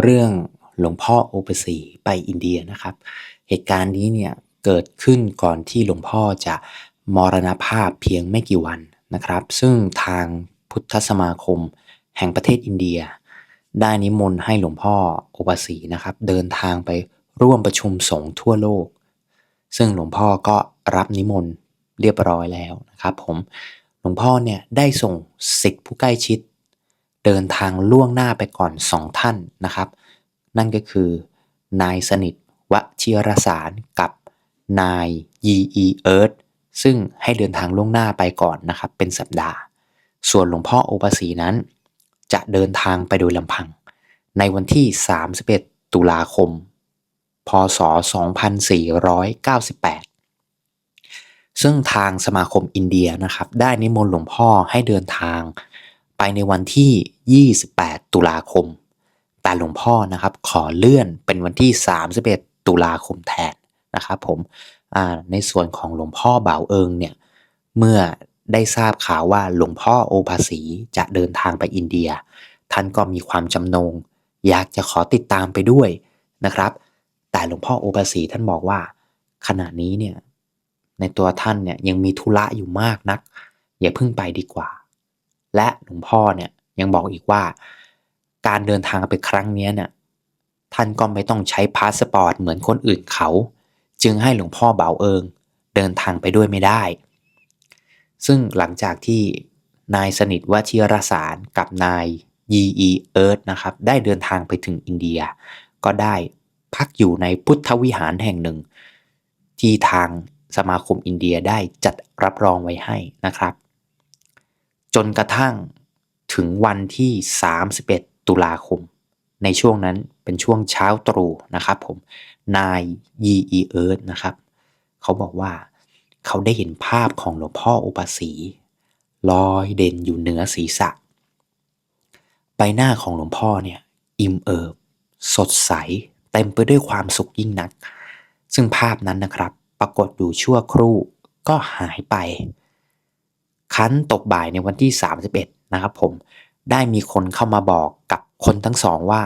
เรื่องหลวงพ่อโอปสีไปอินเดียนะครับ เหตุการณ์นี้เนี่ยเกิดขึ้นก่อนที่หลวงพ่อจะมรณภาพเพียงไม่กี่วันนะครับ ซึ่งทางพุทธสมาคมแห่งประเทศอินเดีย ได้นิมนต์ให้หลวงพ่อโอปสีนะครับเดินทางไปร่วมประชุมสงฆ์ทั่วโลก ซึ่งหลวงพ่อก็รับนิมนต์เรียบร้อยแล้วนะครับผมหลวงพ่อเนี่ยได้ส่งสิทธิผู้ใกล้ชิด เดินทางล่วงหน้าไปก่อนสองท่านนะครับ นั่นก็คือนายสนิทวชิรสารกับนายยีอีเอิร์ธซึ่งให้เดินทางล่วงหน้าไปก่อนนะครับ เป็นสัปดาห์ ส่วนหลวงพ่อโอปสีนั้น จะเดินทางไปโดยลำพัง ในวันที่ 31 ตุลาคม พศ 2498 ซึ่งทางสมาคมอินเดียนะครับ ได้นิมนต์หลวงพ่อให้เดินทาง ในวันที่ 28 ตุลาคม แต่หลวงพ่อนะครับ ขอเลื่อนเป็นวันที่ 31 ตุลาคมแทนนะครับผมในส่วนของหลวงพ่อบ่าวเอิงเนี่ยเมื่อได้ทราบข่าวว่าหลวงพ่อโอภาสีจะเดินทางไปอินเดีย ท่านก็มีความจำนง อยากจะขอติดตามไปด้วยนะครับ แต่หลวงพ่อโอภาสีท่านบอกว่า ขณะนี้เนี่ยในตัวท่านเนี่ยยังมีธุระอยู่มากนัก อย่าเพิ่งไปดีกว่า และหลวงพ่อเนี่ยยังบอกอีกว่า การเดินทางไปครั้งนี้เนี่ยท่านก็ไม่ต้องใช้พาสปอร์ตเหมือนคนอื่นเขา จึงให้หลวงพ่อเบาเอิง เดินทางไปด้วยไม่ได้ ซึ่งหลังจากที่นายสนิทวชิรสารกับนายยีอีเอิร์ธนะครับได้เดินทางไปถึงอินเดีย ก็ได้พักอยู่ในพุทธวิหารแห่งหนึ่ง ที่ทางสมาคมอินเดียได้จัดรับรองไว้ให้นะครับ จนกระทั่งถึงวันที่ 31 ตุลาคม ในช่วงนั้นเป็นช่วงเช้าตรู่นะครับผมนายยีอีเอิร์ธนะครับ เขาบอกว่าเขาได้เห็นภาพของหลวงพ่ออุปสีลอยเด่นอยู่เหนือศีรษะ ใบหน้าของหลวงพ่อเนี่ย อิ่มเอิบ สดใส เต็มไปด้วยความสุขยิ่งนัก ซึ่งภาพนั้นนะครับ ปรากฏอยู่ชั่วครู่ก็หายไป คั้นตกบ่ายในวันที่ 31 นะครับผมได้มีคนเข้ามาบอกกับคนทั้งสองว่า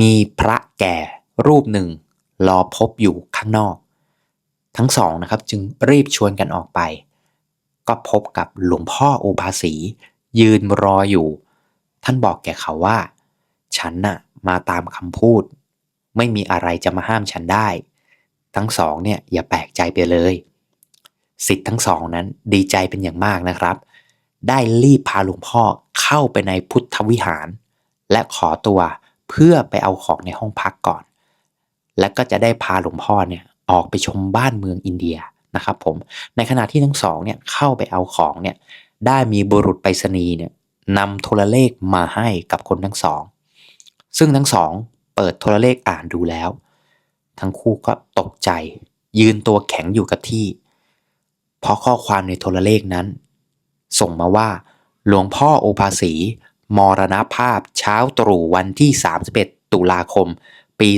มีพระแก่รูปหนึ่ง รอพบอยู่ข้างนอก ทั้งสองนะครับจึงรีบชวนกันออกไป ก็พบกับหลวงพ่อโอภาสี ยืนรออยู่ ท่านบอกแก่เขาว่า ฉันน่ะมาตามคำพูด ไม่มีอะไรจะมาห้ามฉันได้ ทั้งสองเนี่ยอย่าแปลกใจไปเลย สิทธิ์ทั้งสองนั้นดีใจเป็นอย่างมากนะครับ ได้รีบพาหลวงพ่อเข้าไปในพุทธวิหาร และขอตัวเพื่อไปเอาของในห้องพักก่อน และก็จะได้พาหลวงพ่อเนี่ยออกไปชมบ้านเมืองอินเดียนะครับผมในขณะที่ทั้งสองเนี่ยเข้าไปเอาของเนี่ยได้มีบุรุษไปรษณีย์เนี่ยนำโทรเลขมาให้กับคนทั้งสอง ซึ่งทั้งสองเปิดโทรเลขอ่านดูแล้ว ทั้งคู่ก็ตกใจ ยืนตัวแข็งอยู่กับที่ เพราะข้อความในโทรเลขนั้น ส่งมาว่า หลวงพ่อโอภาสี มรณภาพเช้าตรู่วันที่ 31 ตุลาคม ปี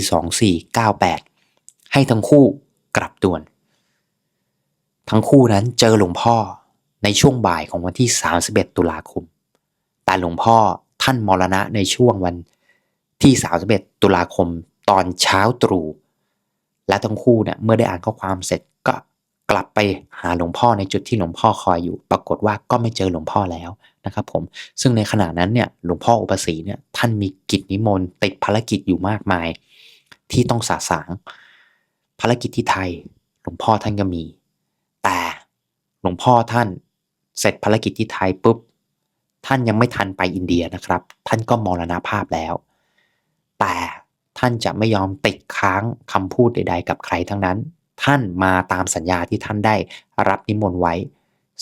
2498 ให้ทั้งคู่กลับด่วน ทั้งคู่นั้นเจอหลวงพ่อในช่วงบ่ายของวันที่ 31 ตุลาคม แต่หลวงพ่อท่านมรณะในช่วงวันที่ 31 ตุลาคมตอนเช้าตรู่ และทั้งคู่เนี่ยเมื่อได้อ่านข้อความเสร็จ กลับไปหาหลวงพ่อในจุดที่หลวงพ่อคอยอยู่ ปรากฏว่าก็ไม่เจอหลวงพ่อแล้วนะครับผมซึ่งในขณะนั้นเนี่ยหลวงพ่ออุปสีเนี่ยท่านมีกิจนิมนต์ติดภารกิจอยู่มากมาย ที่ต้องสาสาง ภารกิจที่ไทย หลวงพ่อท่านก็มี แต่หลวงพ่อท่านเสร็จภารกิจที่ไทยปุ๊บท่านยังไม่ทันไปอินเดียนะครับ ท่านก็มรณภาพแล้ว แต่ท่านจะไม่ยอมติดค้างคำพูดใด ๆ กับใครทั้งนั้น ท่านมาตามสัญญาที่ท่านได้รับนิมนต์ไว้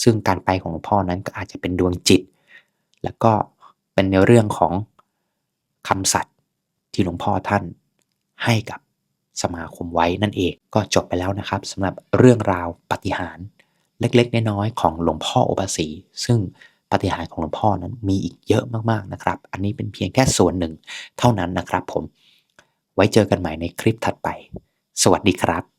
ซึ่งการไปของหลวงพ่อนั้นก็อาจจะเป็นดวงจิต แล้วก็เป็นในเรื่องของคำสัตย์ที่หลวงพ่อท่านให้กับสมาคมไว้นั่นเองก็จบไปแล้วนะครับสำหรับเรื่องราวปฏิหารเล็กๆน้อยๆของหลวงพ่อโอปสีซึ่งปฏิหารของหลวงพ่อนั้นมีอีกเยอะมากๆนะครับ อันนี้เป็นเพียงแค่ส่วนหนึ่งเท่านั้นนะครับผม ไว้เจอกันใหม่ในคลิปถัดไป สวัสดีครับ